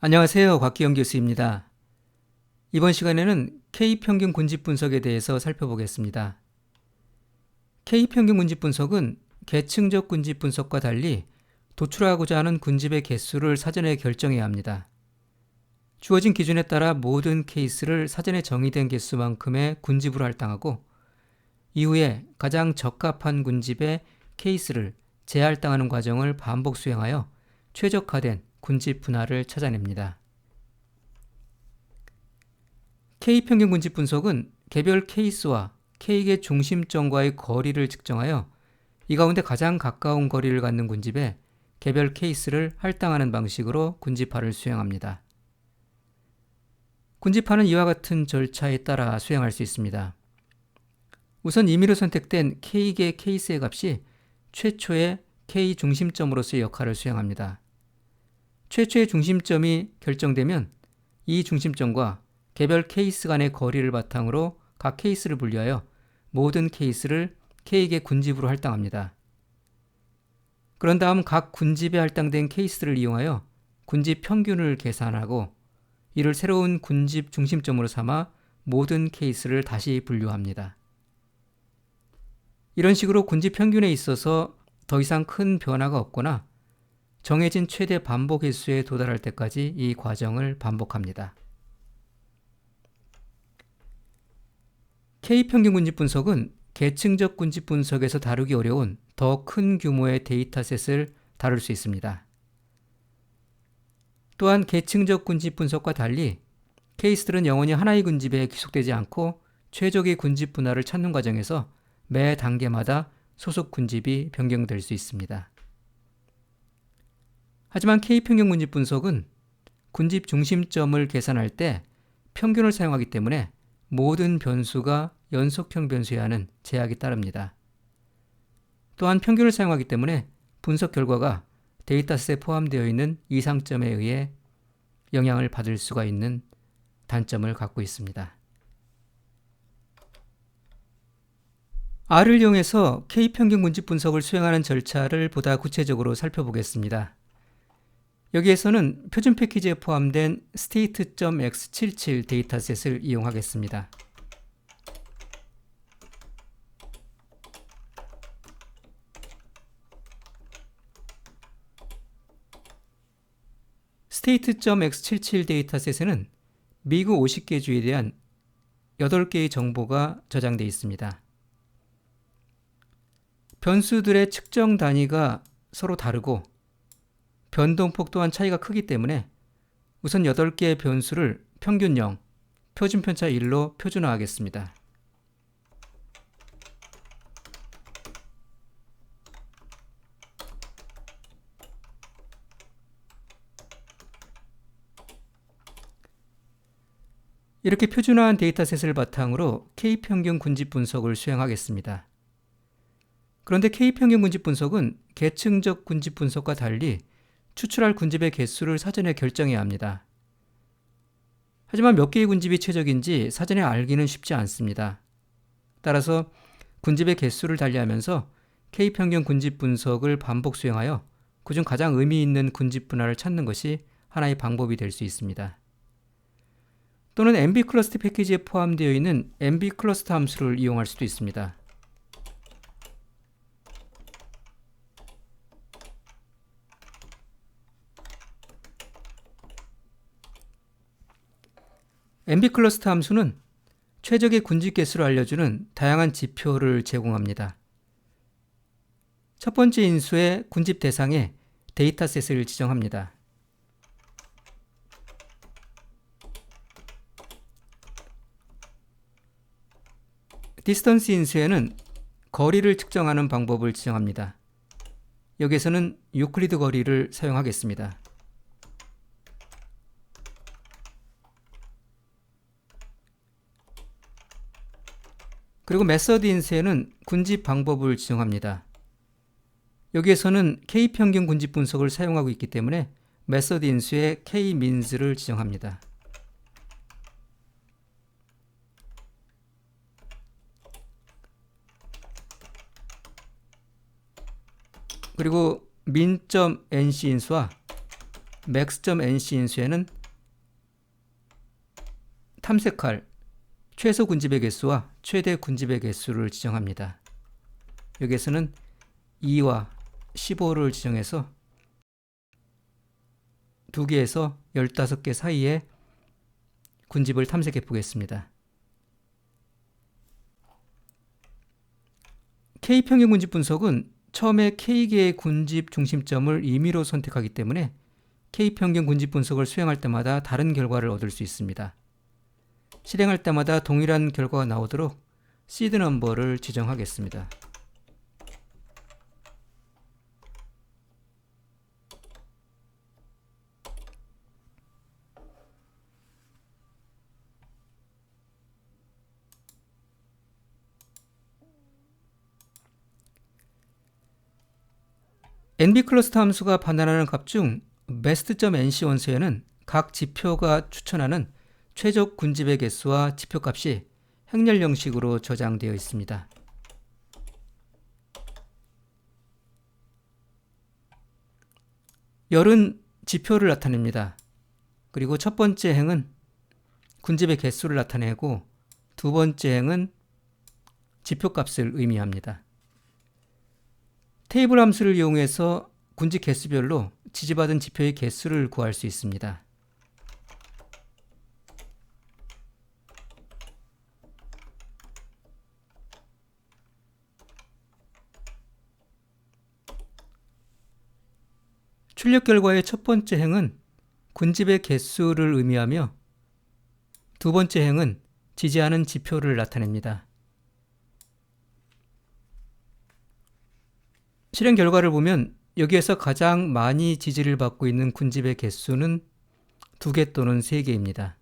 안녕하세요. 곽기영 교수입니다. 이번 시간에는 K평균 군집 분석에 대해서 살펴보겠습니다. K평균 군집 분석은 계층적 군집 분석과 달리 도출하고자 하는 군집의 개수를 사전에 결정해야 합니다. 주어진 기준에 따라 모든 케이스를 사전에 정의된 개수만큼의 군집으로 할당하고 이후에 가장 적합한 군집의 케이스를 재할당하는 과정을 반복 수행하여 최적화된 군집 분할을 찾아냅니다. K평균 군집 분석은 개별 케이스와 K의 중심점과의 거리를 측정하여 이 가운데 가장 가까운 거리를 갖는 군집에 개별 케이스를 할당하는 방식으로 군집화를 수행합니다. 군집화는 이와 같은 절차에 따라 수행할 수 있습니다. 우선 임의로 선택된 K개 케이스의 값이 최초의 K 중심점으로서의 역할을 수행합니다. 최초의 중심점이 결정되면 이 중심점과 개별 케이스 간의 거리를 바탕으로 각 케이스를 분리하여 모든 케이스를 K개 군집으로 할당합니다. 그런 다음 각 군집에 할당된 케이스를 이용하여 군집 평균을 계산하고 이를 새로운 군집 중심점으로 삼아 모든 케이스를 다시 분류합니다. 이런 식으로 군집 평균에 있어서 더 이상 큰 변화가 없거나 정해진 최대 반복 횟수에 도달할 때까지 이 과정을 반복합니다. K평균 군집 분석은 계층적 군집 분석에서 다루기 어려운 더 큰 규모의 데이터셋을 다룰 수 있습니다. 또한 계층적 군집 분석과 달리 케이스들은 영원히 하나의 군집에 귀속되지 않고 최적의 군집 분할을 찾는 과정에서 매 단계마다 소속 군집이 변경될 수 있습니다. 하지만 K평균 군집 분석은 군집 중심점을 계산할 때 평균을 사용하기 때문에 모든 변수가 연속형 변수에 하는 제약이 따릅니다. 또한 평균을 사용하기 때문에 분석 결과가 데이터셋에 포함되어 있는 이상점에 의해 영향을 받을 수가 있는 단점을 갖고 있습니다. R을 이용해서 K평균 군집 분석을 수행하는 절차를 보다 구체적으로 살펴보겠습니다. 여기에서는 표준 패키지에 포함된 state.x77 데이터셋을 이용하겠습니다. state.x77 데이터셋에는 미국 50개 주에 대한 8개의 정보가 저장되어 있습니다. 변수들의 측정 단위가 서로 다르고 변동폭 또한 차이가 크기 때문에 우선 8개의 변수를 평균 0, 표준 편차 1로 표준화하겠습니다. 이렇게 표준화한 데이터셋을 바탕으로 K평균 군집 분석을 수행하겠습니다. 그런데 K평균 군집 분석은 계층적 군집 분석과 달리 추출할 군집의 개수를 사전에 결정해야 합니다. 하지만 몇 개의 군집이 최적인지 사전에 알기는 쉽지 않습니다. 따라서 군집의 개수를 달리하면서 K평균 군집 분석을 반복 수행하여 그중 가장 의미 있는 군집 분할을 찾는 것이 하나의 방법이 될 수 있습니다. 또는 MB 클러스터 패키지에 포함되어 있는 MB 클러스터 함수를 이용할 수도 있습니다. MB 클러스터 함수는 최적의 군집 개수를 알려주는 다양한 지표를 제공합니다. 첫 번째 인수의 군집 대상에 데이터셋을 지정합니다. 디스턴스 인수에는 거리를 측정하는 방법을 지정합니다. 여기에서는 유클리드 거리를 사용하겠습니다. 그리고 메서드 인쇄는 군집 방법을 지정합니다. 여기에서는 K평균 군집 분석을 사용하고 있기 때문에 메서드 인수에 K민스를 지정합니다. 그리고 min.nc 인수와 max.nc 인수에는 탐색할 최소 군집의 개수와 최대 군집의 개수를 지정합니다. 여기에서는 2와 15를 지정해서 2개에서 15개 사이에 군집을 탐색해 보겠습니다. K평균 군집 분석은 처음에 K개의 군집 중심점을 임의로 선택하기 때문에 K평균 군집 분석을 수행할 때마다 다른 결과를 얻을 수 있습니다. 실행할 때마다 동일한 결과가 나오도록 시드 넘버를 지정하겠습니다. NB 클러스터 함수가 반환하는 값 중 best.nc 원소에는 각 지표가 추천하는 최적 군집의 개수와 지표값이 행렬 형식으로 저장되어 있습니다. 열은 지표를 나타냅니다. 그리고 첫 번째 행은 군집의 개수를 나타내고 두 번째 행은 지표값을 의미합니다. 테이블 함수를 이용해서 군집 개수별로 지지받은 지표의 개수를 구할 수 있습니다. 출력 결과의 첫 번째 행은 군집의 개수를 의미하며 두 번째 행은 지지하는 지표를 나타냅니다. 실행 결과를 보면 여기에서 가장 많이 지지를 받고 있는 군집의 개수는 2개 또는 3개입니다.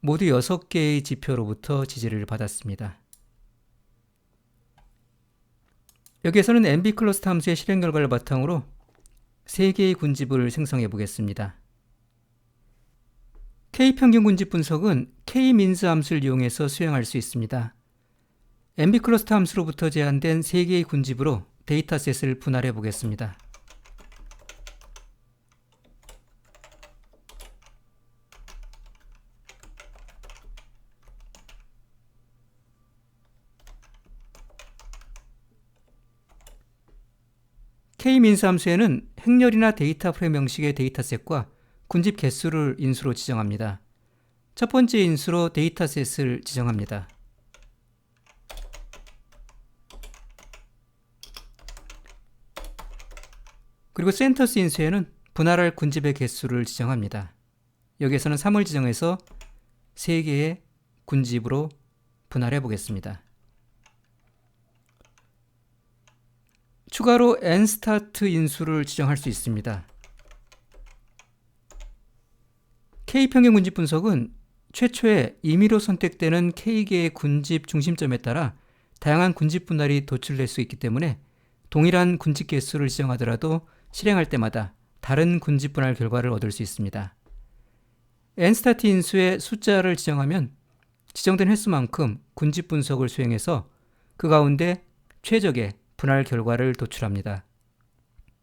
모두 6개의 지표로부터 지지를 받았습니다. 여기에서는 MB 클러스터 함수의 실행 결과를 바탕으로 3개의 군집을 생성해 보겠습니다. K평균 군집 분석은 K민스 함수를 이용해서 수행할 수 있습니다. MB 클러스터 함수로부터 제한된 3개의 군집으로 데이터셋을 분할해 보겠습니다. K민수 함수에는 행렬이나 데이터 프레임 형식의 데이터셋과 군집 개수를 인수로 지정합니다. 첫 번째 인수로 데이터셋을 지정합니다. 그리고 센터스 인수에는 분할할 군집의 개수를 지정합니다. 여기에서는 3을 지정해서 3개의 군집으로 분할해 보겠습니다. 추가로 nstart 인수를 지정할 수 있습니다. K평균 군집 분석은 최초에 임의로 선택되는 K개의 군집 중심점에 따라 다양한 군집 분할이 도출될 수 있기 때문에 동일한 군집 개수를 지정하더라도 실행할 때마다 다른 군집 분할 결과를 얻을 수 있습니다. nstart 인수의 숫자를 지정하면 지정된 횟수만큼 군집 분석을 수행해서 그 가운데 최적의 분할 결과를 도출합니다.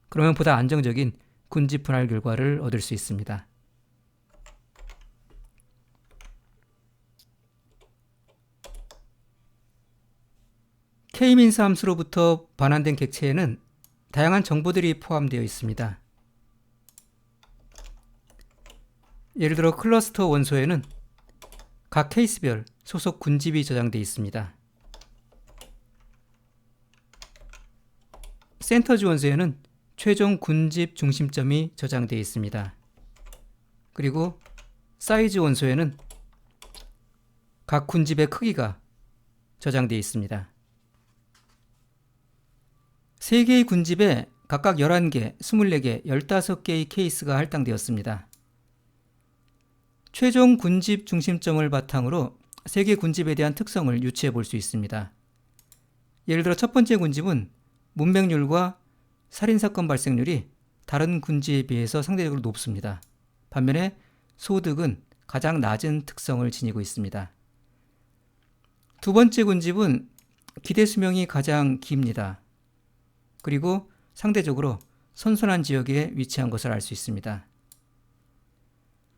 그러면 보다 안정적인 군집 분할 결과를 얻을 수 있습니다. K민사 함수로부터 반환된 객체에는 다양한 정보들이 포함되어 있습니다. 예를 들어 클러스터 원소에는 각 케이스별 소속 군집이 저장되어 있습니다. 센터 지 원소에는 최종 군집 중심점이 저장되어 있습니다. 그리고 사이즈 원소에는 각 군집의 크기가 저장되어 있습니다. 3개의 군집에 각각 11개, 24개, 15개의 케이스가 할당되었습니다. 최종 군집 중심점을 바탕으로 3개 군집에 대한 특성을 유추해 볼 수 있습니다. 예를 들어 첫 번째 군집은 문맹률과 살인사건 발생률이 다른 군지에 비해서 상대적으로 높습니다. 반면에 소득은 가장 낮은 특성을 지니고 있습니다. 두 번째 군집은 기대 수명이 가장 깁니다. 그리고 상대적으로 선선한 지역에 위치한 것을 알 수 있습니다.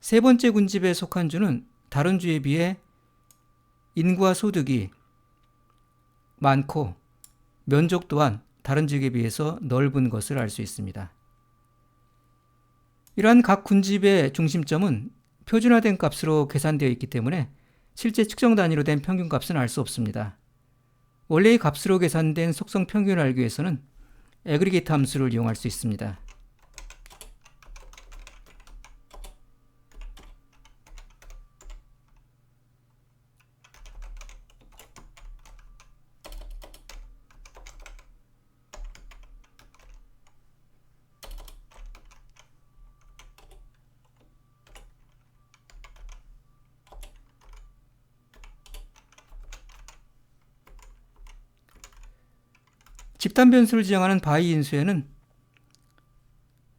세 번째 군집에 속한 주는 다른 주에 비해 인구와 소득이 많고 면적 또한 다른 지역에 비해서 넓은 것을 알 수 있습니다. 이러한 각 군집의 중심점은 표준화된 값으로 계산되어 있기 때문에 실제 측정 단위로 된 평균 값은 알 수 없습니다. 원래의 값으로 계산된 속성 평균을 알기 위해서는 에그리게이트 함수를 이용할 수 있습니다. 집단 변수를 지정하는 바이 인수에는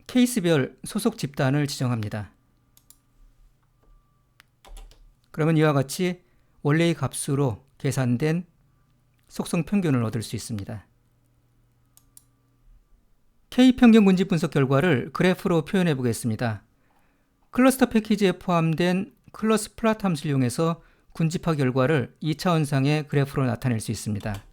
케이스별 소속 집단을 지정합니다. 그러면 이와 같이 원래의 값으로 계산된 속성 평균을 얻을 수 있습니다. K 평균 군집 분석 결과를 그래프로 표현해 보겠습니다. 클러스터 패키지에 포함된 클러스 플랫 함수를 이용해서 군집화 결과를 2차원상의 그래프로 나타낼 수 있습니다.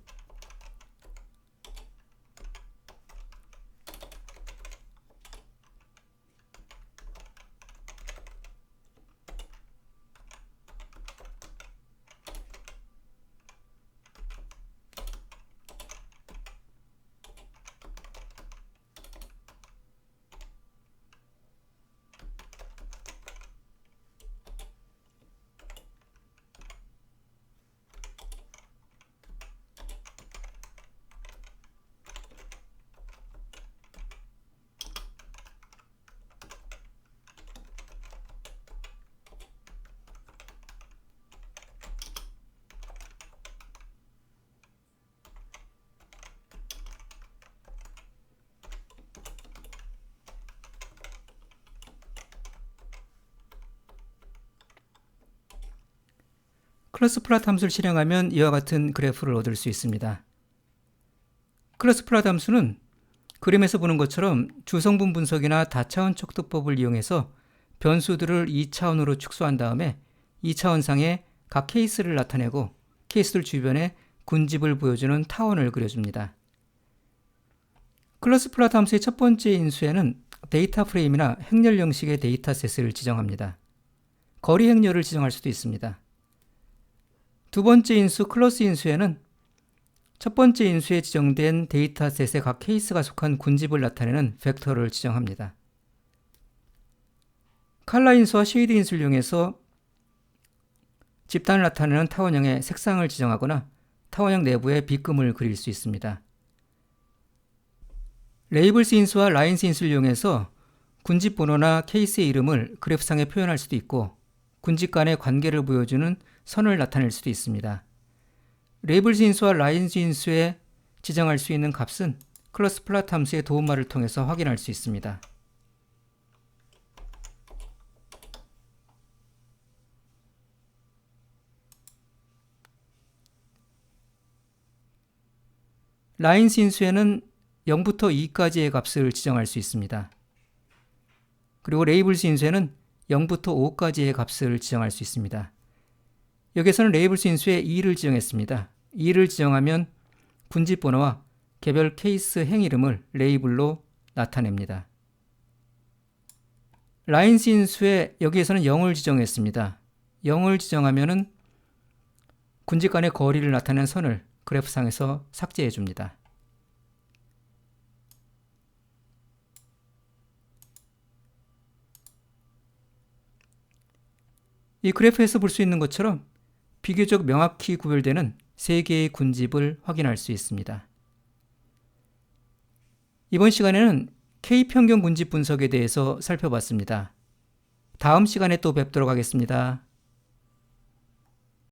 클러스 플랫 함수를 실행하면 이와 같은 그래프를 얻을 수 있습니다. 클러스 플랫 함수는 그림에서 보는 것처럼 주성분 분석이나 다차원 척도법을 이용해서 변수들을 2차원으로 축소한 다음에 2차원상의 각 케이스를 나타내고 케이스들 주변에 군집을 보여주는 타원을 그려줍니다. 클러스 플랫 함수의 첫 번째 인수에는 데이터 프레임이나 행렬 형식의 데이터 셋을 지정합니다. 거리 행렬을 지정할 수도 있습니다. 두 번째 인수 클러스 인수에는 첫 번째 인수에 지정된 데이터셋의 각 케이스가 속한 군집을 나타내는 벡터를 지정합니다. 칼라 인수와 쉐이드 인수를 이용해서 집단을 나타내는 타원형의 색상을 지정하거나 타원형 내부에 빗금을 그릴 수 있습니다. 레이블스 인수와 라인스 인수를 이용해서 군집 번호나 케이스의 이름을 그래프상에 표현할 수도 있고 군집 간의 관계를 보여주는 선을 나타낼 수도 있습니다. 레이블 진수와 라인 진수에 지정할 수 있는 값은 클러스 플랫 함수의 도움말을 통해서 확인할 수 있습니다. 라인 진수에는 0부터 2까지의 값을 지정할 수 있습니다. 그리고 레이블 진수에는 0부터 5까지의 값을 지정할 수 있습니다. 여기서는 레이블스 인수에 2를 지정했습니다. 2를 지정하면 군집 번호와 개별 케이스 행 이름을 레이블로 나타냅니다. 라인스 인수에 여기에서는 0을 지정했습니다. 0을 지정하면은 군집 간의 거리를 나타내는 선을 그래프상에서 삭제해 줍니다. 이 그래프에서 볼 수 있는 것처럼 비교적 명확히 구별되는 세 개의 군집을 확인할 수 있습니다. 이번 시간에는 K평균 군집 분석에 대해서 살펴봤습니다. 다음 시간에 또 뵙도록 하겠습니다.